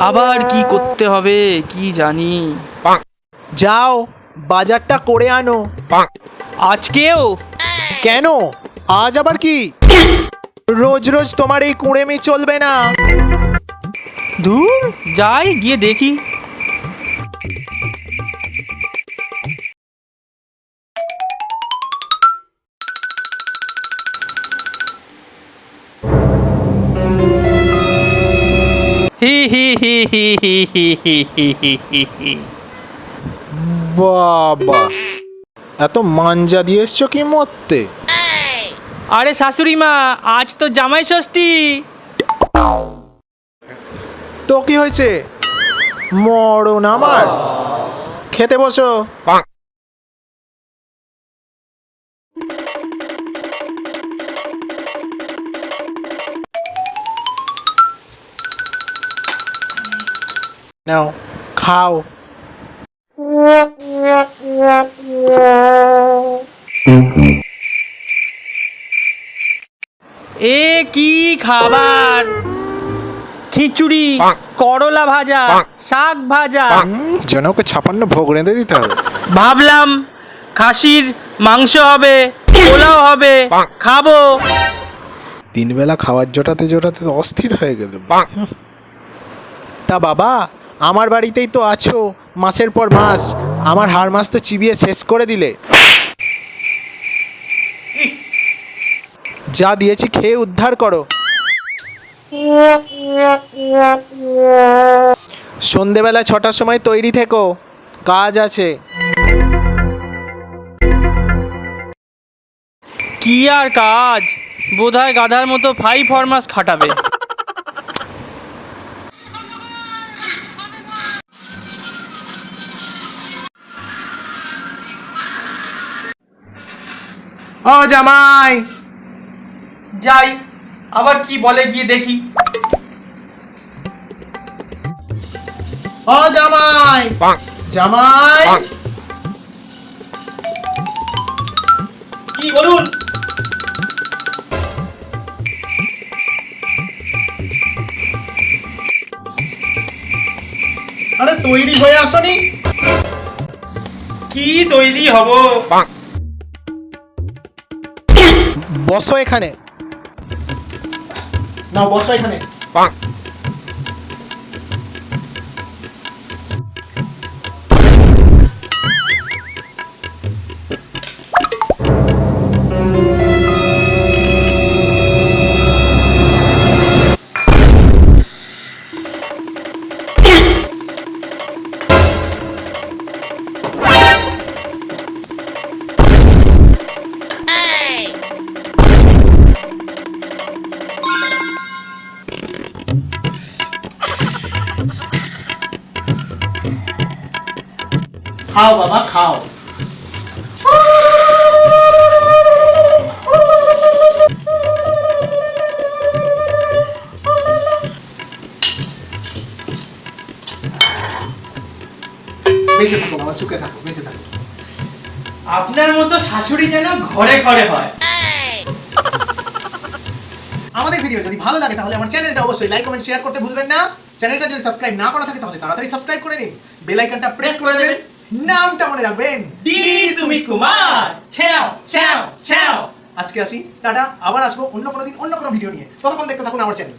আবার কি করতে হবে কি জানি। যাও বাজারটা করে আনো। আজকেও? কেন? আজ আবার কি? রোজ রোজ তোমার এই কুঁড়েমি চলবে না। দূর যাই গিয়ে দেখি। হি হি হি হি হি হি হি হি হি হি। বাবা। এত মাঞ্জা দিয়ে এসছো কি মরতে? আরে শাশুড়ি মা আজ তো জামাই ষষ্ঠী। তো কি হয়েছে? মরণ আমার। খেতে বসো। নাও খাও এ কি খাবার? খিচুড়ি করলা ভাজা শাক ভাজা। যেন ওকে ছাপান্ন ভোগ রেঁধে দিতে হবে। ভাবলাম খাসির মাংস হবে পোলাও হবে খাব। তিন বেলা খাবার জোটাতে জোটাতে তো অস্থির হয়ে গেল। তা বাবা আমার বাড়িতেই তো আছো, মাসের পর মাস। আমার হাড় মাস তো চিবিয়ে শেষ করে দিলে। যা দিয়েছি খেয়ে উদ্ধার করো। সন্ধেবেলা ছটার সময় তৈরি থেকো। কাজ আছে। কি আর কাজ? বোধহয় গাধার মতো ফাইভ ফরমাস খাটাবে। ও জামাই। যাই আবার কি বলে গিয়ে দেখি। ও জামাই। জামাই। কি বলুন? আরে তৈরি হয়ে আসনি। কি তৈরি হব? বসো এখানে। না বসো এখানে। খাও বাবা খাও বেঁচে থাকো বাবা সুখে থাকো বেঁচে থাকো আপনার মতো শাশুড়ি যেন ঘরে ঘরে হয় আমাদের ভিডিও যদি ভালো লাগে তাহলে আমার চ্যানেলটা অবশ্যই লাইক কমেন্ট শেয়ার করতে ভুলবেন না চ্যানেলটা যদি সাবস্ক্রাইব না করা থাকে তাহলে তাড়াতাড়ি সাবস্ক্রাইব করে নিন বেল আইকনটা প্রেস করে দেবেন নামটা মনে রাখবেন। ডি সুমিত কুমার ছ্যাও ছ্যাও ছ্যাও। আজকে আসি। টাটা আবার আসব অন্য কোনো দিন অন্য কোনো ভিডিও নিয়ে। ততক্ষণ দেখতে থাকুন আমার চ্যানেল